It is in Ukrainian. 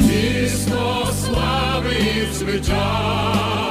місто слави в цвітя.